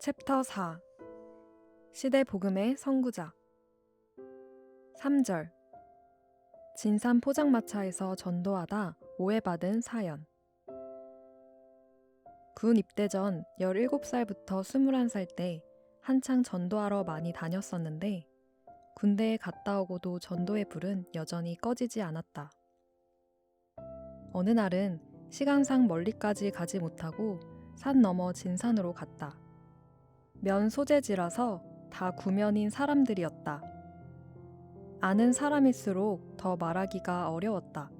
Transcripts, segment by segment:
챕터 4 시대 복음의 선구자. 3절. 진산 포장마차에서 전도하다 오해받은 사연 군 입대 전 17살부터 21살 때 한창 전도하러 많이 다녔었는데 군대에 갔다 오고도 전도의 불은 여전히 꺼지지 않았다. 어느 날은 시간상 멀리까지 가지 못하고 산 너머 진산으로 갔다. 면 소재지라서 다 구면인 사람들이었다. 아는 사람일수록 더 말하기가 어려웠다.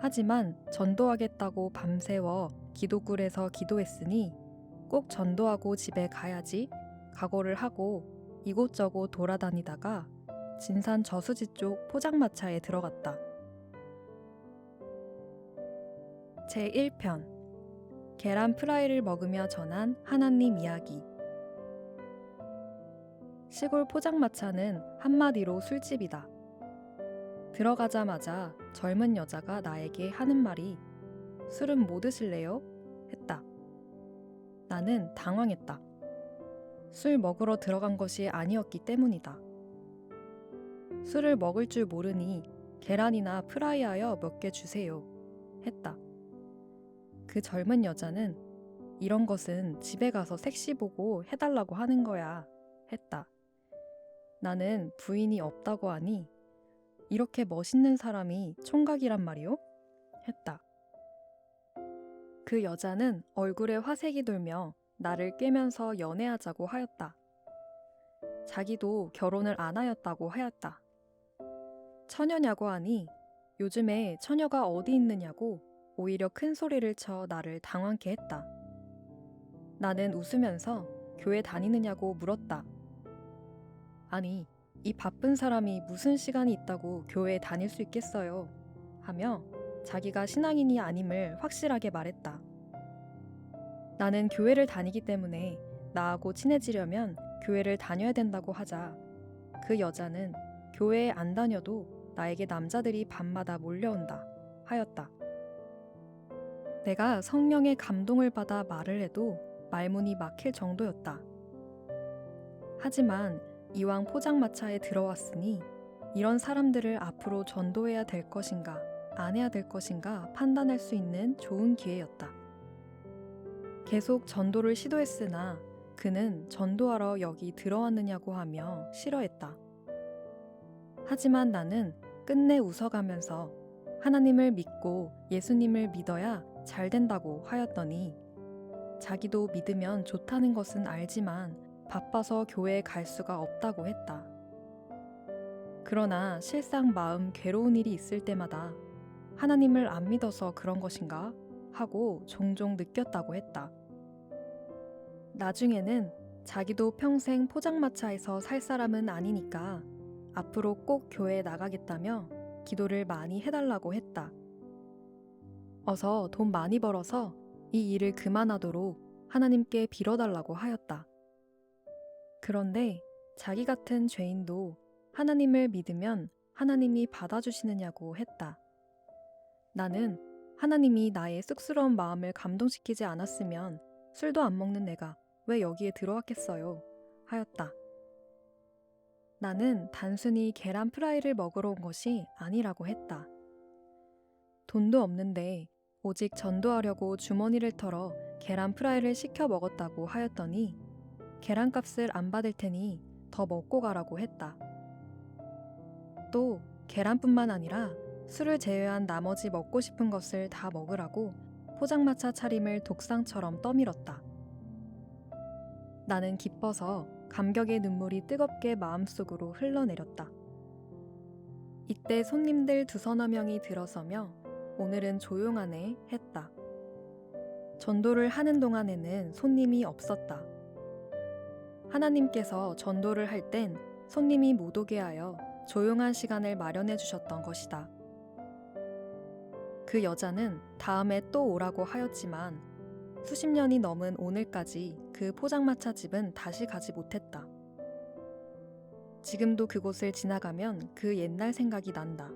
하지만 전도하겠다고 밤새워 기도굴에서 기도했으니 꼭 전도하고 집에 가야지 각오를 하고 이곳저곳 돌아다니다가 진산 저수지 쪽 포장마차에 들어갔다. 제1편 계란 프라이를 먹으며 전한 하나님 이야기 시골 포장마차는 한마디로 술집이다. 들어가자마자 젊은 여자가 나에게 하는 말이 술은 뭐 드실래요? 했다. 나는 당황했다. 술 먹으러 들어간 것이 아니었기 때문이다. 술을 먹을 줄 모르니 계란이나 프라이하여 몇 개 주세요. 했다. 그 젊은 여자는 이런 것은 집에 가서 섹시 보고 해달라고 하는 거야. 했다. 나는 부인이 없다고 하니 이렇게 멋있는 사람이 총각이란 말이오? 했다. 그 여자는 얼굴에 화색이 돌며 나를 꿰면서 연애하자고 하였다. 자기도 결혼을 안 하였다고 하였다. 처녀냐고 하니 요즘에 처녀가 어디 있느냐고 오히려 큰 소리를 쳐 나를 당황케 했다. 나는 웃으면서 교회 다니느냐고 물었다. 아니, 이 바쁜 사람이 무슨 시간이 있다고 교회에 다닐 수 있겠어요. 하며 자기가 신앙인이 아님을 확실하게 말했다. 나는 교회를 다니기 때문에 나하고 친해지려면 교회를 다녀야 된다고 하자 그 여자는 교회에 안 다녀도 나에게 남자들이 밤마다 몰려온다 하였다. 내가 성령의 감동을 받아 말을 해도 말문이 막힐 정도였다. 하지만 이왕 포장마차에 들어왔으니 이런 사람들을 앞으로 전도해야 될 것인가, 안 해야 될 것인가 판단할 수 있는 좋은 기회였다. 계속 전도를 시도했으나 그는 전도하러 여기 들어왔느냐고 하며 싫어했다. 하지만 나는 끝내 웃어가면서 하나님을 믿고 예수님을 믿어야 잘 된다고 하였더니 자기도 믿으면 좋다는 것은 알지만 바빠서 교회에 갈 수가 없다고 했다. 그러나 실상 마음 괴로운 일이 있을 때마다 하나님을 안 믿어서 그런 것인가 하고 종종 느꼈다고 했다. 나중에는 자기도 평생 포장마차에서 살 사람은 아니니까 앞으로 꼭 교회에 나가겠다며 기도를 많이 해달라고 했다. 어서 돈 많이 벌어서 이 일을 그만하도록 하나님께 빌어달라고 하였다. 그런데 자기 같은 죄인도 하나님을 믿으면 하나님이 받아주시느냐고 했다. 나는 하나님이 나의 쑥스러운 마음을 감동시키지 않았으면 술도 안 먹는 내가 왜 여기에 들어왔겠어요? 하였다. 나는 단순히 계란 프라이를 먹으러 온 것이 아니라고 했다. 돈도 없는데 오직 전도하려고 주머니를 털어 계란 프라이를 시켜 먹었다고 하였더니 계란값을 안 받을 테니 더 먹고 가라고 했다. 또 계란뿐만 아니라 술을 제외한 나머지 먹고 싶은 것을 다 먹으라고 포장마차 차림을 독상처럼 떠밀었다. 나는 기뻐서 감격의 눈물이 뜨겁게 마음속으로 흘러내렸다. 이때 손님들 두서너 명이 들어서며 오늘은 조용하네 했다. 전도를 하는 동안에는 손님이 없었다. 하나님께서 전도를 할 땐 손님이 못 오게 하여 조용한 시간을 마련해 주셨던 것이다. 그 여자는 다음에 또 오라고 하였지만 수십 년이 넘은 오늘까지 그 포장마차 집은 다시 가지 못했다. 지금도 그곳을 지나가면 그 옛날 생각이 난다.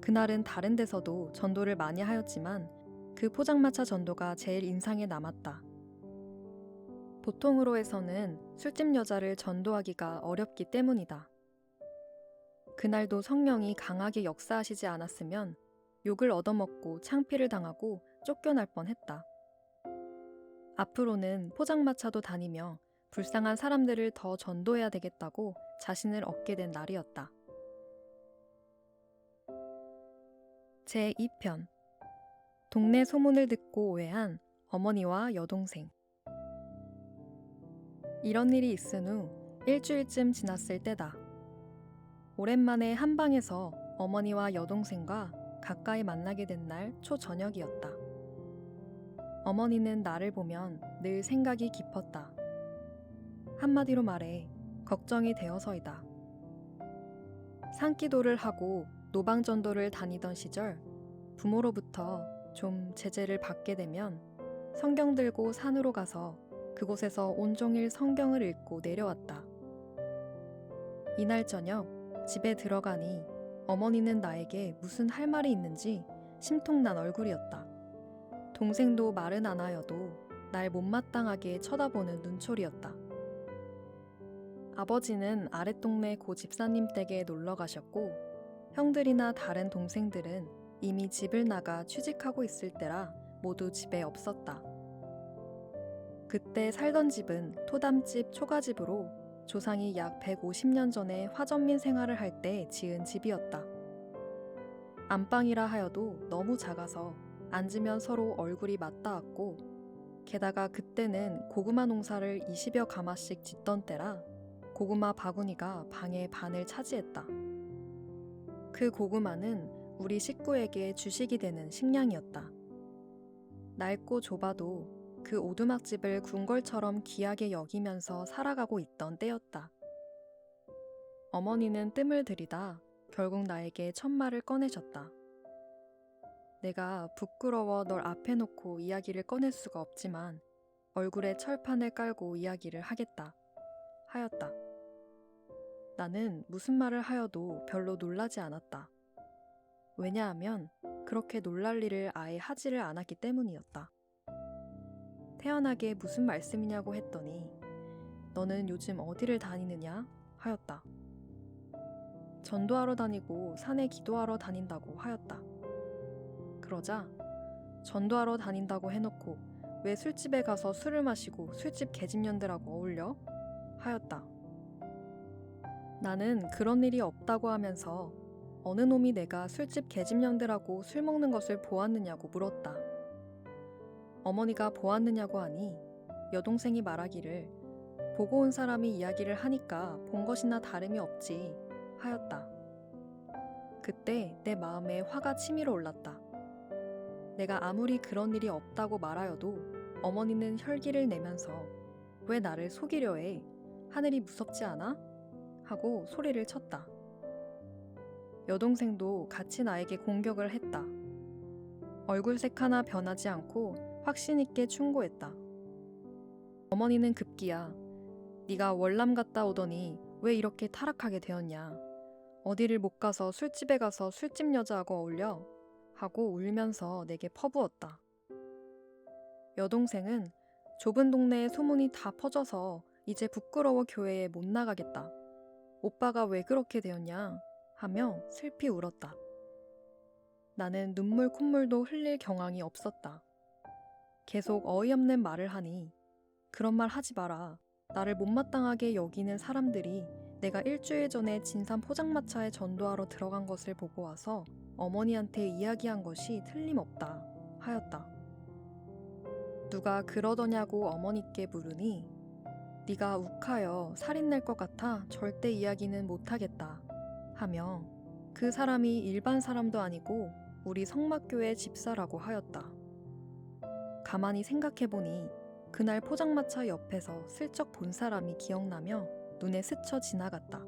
그날은 다른 데서도 전도를 많이 하였지만 그 포장마차 전도가 제일 인상에 남았다. 보통으로 해서는 술집 여자를 전도하기가 어렵기 때문이다. 그날도 성령이 강하게 역사하시지 않았으면 욕을 얻어먹고 창피를 당하고 쫓겨날 뻔했다. 앞으로는 포장마차도 다니며 불쌍한 사람들을 더 전도해야 되겠다고 자신을 얻게 된 날이었다. 제 2편 동네 소문을 듣고 오해한 어머니와 여동생 이런 일이 있은 후 일주일쯤 지났을 때다. 오랜만에 한방에서 어머니와 여동생과 가까이 만나게 된 날 초저녁이었다. 어머니는 나를 보면 늘 생각이 깊었다. 한마디로 말해 걱정이 되어서이다. 산기도를 하고 노방전도를 다니던 시절 부모로부터 좀 제재를 받게 되면 성경 들고 산으로 가서 그곳에서 온종일 성경을 읽고 내려왔다. 이날 저녁 집에 들어가니 어머니는 나에게 무슨 할 말이 있는지 심통난 얼굴이었다. 동생도 말은 안 하여도 날 못마땅하게 쳐다보는 눈초리였다. 아버지는 아랫동네 고 집사님 댁에 놀러 가셨고 형들이나 다른 동생들은 이미 집을 나가 취직하고 있을 때라 모두 집에 없었다. 그때 살던 집은 토담집 초가집으로 조상이 약 150년 전에 화전민 생활을 할 때 지은 집이었다. 안방이라 하여도 너무 작아서 앉으면 서로 얼굴이 맞닿았고 게다가 그때는 고구마 농사를 20여 가마씩 짓던 때라 고구마 바구니가 방의 반을 차지했다. 그 고구마는 우리 식구에게 주식이 되는 식량이었다. 낡고 좁아도 그 오두막집을 궁궐처럼 귀하게 여기면서 살아가고 있던 때였다. 어머니는 뜸을 들이다 결국 나에게 첫말을 꺼내셨다. 내가 부끄러워 널 앞에 놓고 이야기를 꺼낼 수가 없지만 얼굴에 철판을 깔고 이야기를 하겠다. 하였다. 나는 무슨 말을 하여도 별로 놀라지 않았다. 왜냐하면 그렇게 놀랄 일을 아예 하지를 않았기 때문이었다. 태연하게 무슨 말씀이냐고 했더니 너는 요즘 어디를 다니느냐 하였다. 전도하러 다니고 산에 기도하러 다닌다고 하였다. 그러자 전도하러 다닌다고 해놓고 왜 술집에 가서 술을 마시고 술집 계집년들하고 어울려? 하였다. 나는 그런 일이 없다고 하면서 어느 놈이 내가 술집 계집년들하고 술 먹는 것을 보았느냐고 물었다. 어머니가 보았느냐고 하니 여동생이 말하기를 보고 온 사람이 이야기를 하니까 본 것이나 다름이 없지 하였다. 그때 내 마음에 화가 치밀어 올랐다. 내가 아무리 그런 일이 없다고 말하여도 어머니는 혈기를 내면서 왜 나를 속이려 해? 하늘이 무섭지 않아? 하고 소리를 쳤다. 여동생도 같이 나에게 공격을 했다. 얼굴색 하나 변하지 않고 확신 있게 충고했다. 어머니는 급기야 네가 월남 갔다 오더니 왜 이렇게 타락하게 되었냐? 어디를 못 가서 술집에 가서 술집 여자하고 어울려? 하고 울면서 내게 퍼부었다. 여동생은 좁은 동네에 소문이 다 퍼져서 이제 부끄러워 교회에 못 나가겠다. 오빠가 왜 그렇게 되었냐? 하며 슬피 울었다. 나는 눈물 콧물도 흘릴 경황이 없었다. 계속 어이없는 말을 하니 그런 말 하지 마라. 나를 못마땅하게 여기는 사람들이 내가 일주일 전에 진산 포장마차에 전도하러 들어간 것을 보고 와서 어머니한테 이야기한 것이 틀림없다 하였다. 누가 그러더냐고 어머니께 물으니 네가 욱하여 살인낼 것 같아 절대 이야기는 못하겠다 하며 그 사람이 일반 사람도 아니고 우리 성막교회 집사라고 하였다. 가만히 생각해보니 그날 포장마차 옆에서 슬쩍 본 사람이 기억나며 눈에 스쳐 지나갔다.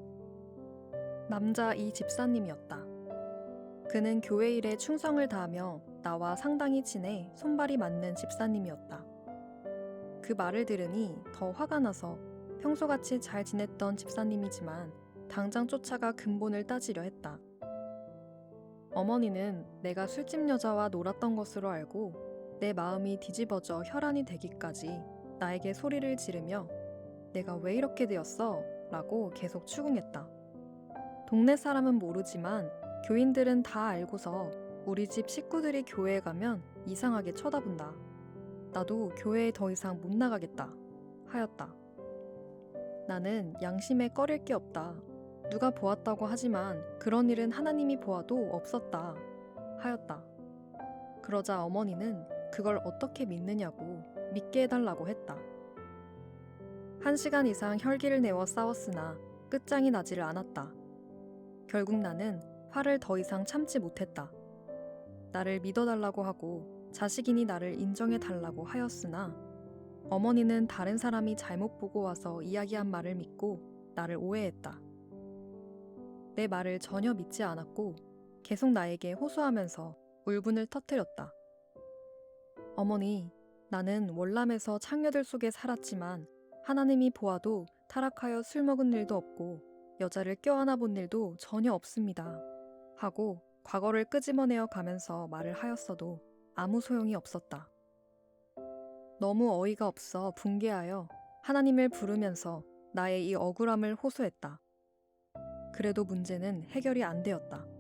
남자 이 집사님이었다. 그는 교회 일에 충성을 다하며 나와 상당히 친해 손발이 맞는 집사님이었다. 그 말을 들으니 더 화가 나서 평소같이 잘 지냈던 집사님이지만 당장 쫓아가 근본을 따지려 했다. 어머니는 내가 술집 여자와 놀았던 것으로 알고 내 마음이 뒤집어져 혈안이 되기까지 나에게 소리를 지르며 내가 왜 이렇게 되었어? 라고 계속 추궁했다. 동네 사람은 모르지만 교인들은 다 알고서 우리 집 식구들이 교회에 가면 이상하게 쳐다본다. 나도 교회에 더 이상 못 나가겠다. 하였다. 나는 양심에 꺼릴 게 없다. 누가 보았다고 하지만 그런 일은 하나님이 보아도 없었다. 하였다. 그러자 어머니는 그걸 어떻게 믿느냐고 믿게 해달라고 했다. 한 시간 이상 혈기를 내어 싸웠으나 끝장이 나지를 않았다. 결국 나는 화를 더 이상 참지 못했다. 나를 믿어달라고 하고 자식이니 나를 인정해달라고 하였으나 어머니는 다른 사람이 잘못 보고 와서 이야기한 말을 믿고 나를 오해했다. 내 말을 전혀 믿지 않았고 계속 나에게 호소하면서 울분을 터뜨렸다. 어머니, 나는 월남에서 창녀들 속에 살았지만 하나님이 보아도 타락하여 술 먹은 일도 없고 여자를 껴안아 본 일도 전혀 없습니다. 하고 과거를 끄집어내어 가면서 말을 하였어도 아무 소용이 없었다. 너무 어이가 없어 붕괴하여 하나님을 부르면서 나의 이 억울함을 호소했다. 그래도 문제는 해결이 안 되었다.